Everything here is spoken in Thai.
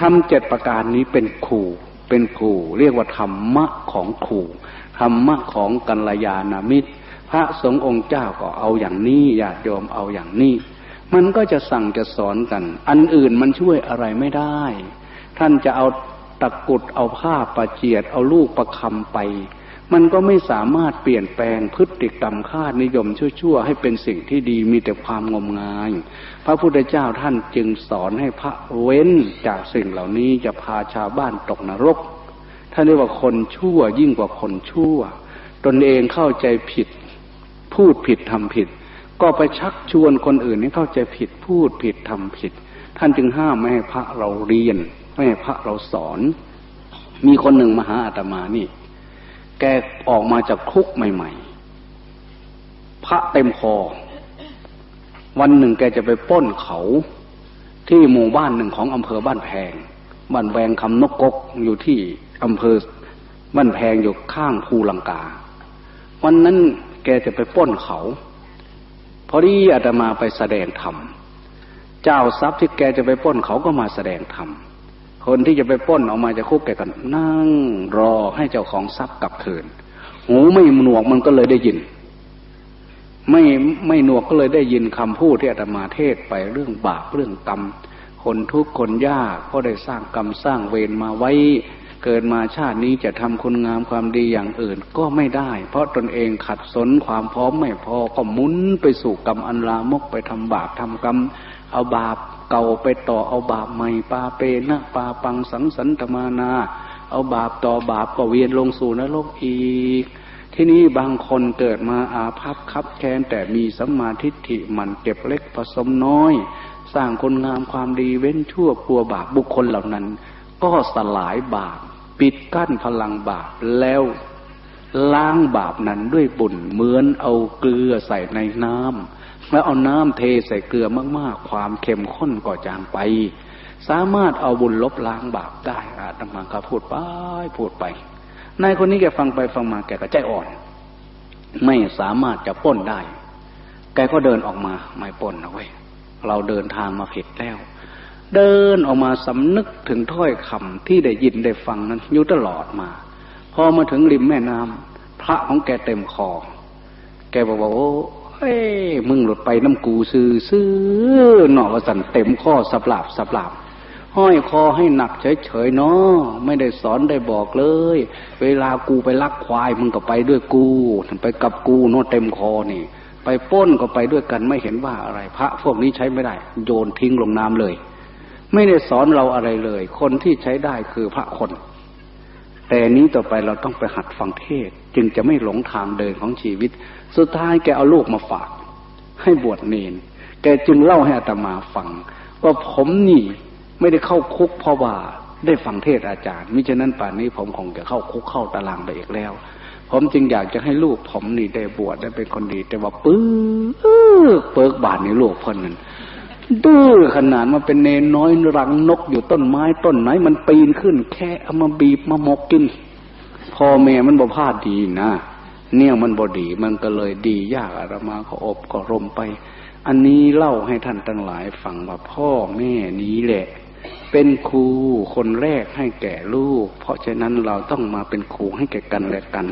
ทำเจ็ดประการนี้เป็นครูเป็นครูเรียกว่าธรรมะของครูธรรมะของกัลยาณมิตร พระสงฆ์องค์เจ้าก็เอาอย่างนี้ญาติโยมเอาอย่างนี้ มันก็จะสั่งจะสอนกัน อันอื่นมันช่วยอะไรไม่ได้ ท่านจะเอาตะกุดเอาผ้าประเจียดเอาลูกประคำไป มันก็ไม่สามารถเปลี่ยนแปลงพฤติกรรมค่านิยมชั่วๆให้เป็นสิ่งที่ดีมีแต่ความงมงาย พระพุทธเจ้าท่านจึงสอนให้พระเว้นจากสิ่งเหล่านี้จะพาชาวบ้านตกนรกท่านเรียกว่าคนชั่วยิ่งกว่าคนชั่ว ตนเองเข้าใจผิด พูดผิดทำผิด ก็ไปชักชวนคนอื่นให้เข้าใจผิดพูดผิดทำผิด ท่านจึงห้ามไม่ให้พระเราเรียน ไม่ให้พระเราสอน มีคนหนึ่งมาหาอาตมานี่ แกออกมาจากคุกใหม่ ๆ พระเต็มคอ วันหนึ่งแกจะไปป้นเขาที่หมู่บ้านหนึ่งของอำเภอบ้านแพง บ้านแวงคำนกกกอยู่ที่อำเภอบ้านแพงอยู่ข้างภูลังกา วันนั้นแกจะไปป้นเขา พอดีอาตมาไปแสดงธรรม เจ้าทรัพย์ที่แกจะไปป้นเขาก็มาแสดงธรรม คนที่จะไปป้นออกมาจากคุกแกก็นั่งรอให้เจ้าของทรัพย์กลับคืน หูไม่หนวกมันก็เลยได้ยิน ไม่ไม่หนวกก็เลยได้ยินคำพูดที่อาตมาเทศไปเรื่องบาปเรื่องกรรม คนทุกข์คนยากก็ได้สร้างกรรมสร้างเวรมาไว้ เกิดมาชาตินี้จะทำคุณงามความดีอย่างอื่นก็ไม่ได้ เพราะตนเองขัดสนความพร้อมไม่พอก็มุนไปสู่กรรมอันลามกไปทำบาปทำกรรมเอาบาป เก่าไปต่อเอาบาปใหม่ปาเปนะปาปังสังสันตมานา เอาบาปต่อบาปก็เวียนลงสู่นรกอีก ที่นี้บางคนเกิดมาอาภัพคับแค้นแต่มีสัมมาทิฏฐิมันเก็บเล็กผสมน้อย สร้างคนงามความดีเว้นชั่วกลัวบาปบุคคลเหล่านั้น ก็สลายบาปปิดกั้นพลังบาปแล้วล้างบาปนั้นด้วยบุญเหมือนเอาเกลือใส่ในน้ำ แล้วเอาน้ำเทใส่เกลือมาก ๆ ความเข้มข้นก็จางไป สามารถเอาบุญลบล้างบาปได้อาตมาก็พูดไปพูดไปนายคนนี้แกฟังไปฟังมาแกก็ใจอ่อน ไม่สามารถจะป้นได้ แกก็เดินออกมาไม่ป้นนะเว้ยเราเดินทางมาผิดแล้ว เดินออกมาสำนึกถึงถ้อยคำที่ได้ยินได้ฟังนั้นอยู่ตลอดมา พอมาถึงริมแม่น้ำพระของแกเต็มคอ แกบอกว่าโอ้ ยมึงหลุดไปน้ำกูซื้อซื้อหนอวสันเต็มข้อสับหลาบสับหลาบห้อยคอให้หนักเฉยๆเนาะไม่ได้สอนได้บอกเลย เวลากูไปลักควายมึงก็ไปด้วยกูไปกับกูโน่เต็มคอนี่ ไปป้นก็ไปด้วยกันไม่เห็นว่าอะไร พระพวกนี้ใช้ไม่ได้ โยนทิ้งลงน้ำเลย ไม่ได้สอนเราอะไรเลย คนที่ใช้ได้คือพระคน แต่นี้ต่อไปเราต้องไปหัดฟังเทศ จึงจะไม่หลงทางเดินของชีวิต สุดท้ายแกเอาลูกมาฝาก ให้บวชเนน แกจึงเล่าให้อาตมาฟัง ว่าผมนี่ไม่ได้เข้าคุกเพราะว่าได้ฟังเทศอาจารย์มิฉะนั้นป่านนี้ผมคงจะเข้าคุกเข้าตารางไปอีกแล้ว ผมจึงอยากจะให้ลูกผมนี่ได้บวชได้เป็นคนดี แต่ว่าปื้อเปิกบาทในลูกคนนั้น ดื้อขนาดมาเป็นเนนน้อยรังนกอยู่ต้นไม้ต้นไหน มันปีนขึ้น แค่เอามาบีบมาหมกกินพ่อแม่มันบ่พลาดดีนะเนี่ยมันบดีมันก็เลยดียากอาตมาก็อบก็รมไป อันนี้เล่าให้ท่านทั้งหลายฟังว่าพ่อแม่นี้แหละ เป็นครูคนแรกให้แก่ลูก เพราะฉะนั้นเราต้องมาเป็นครูให้แก่กันและกัน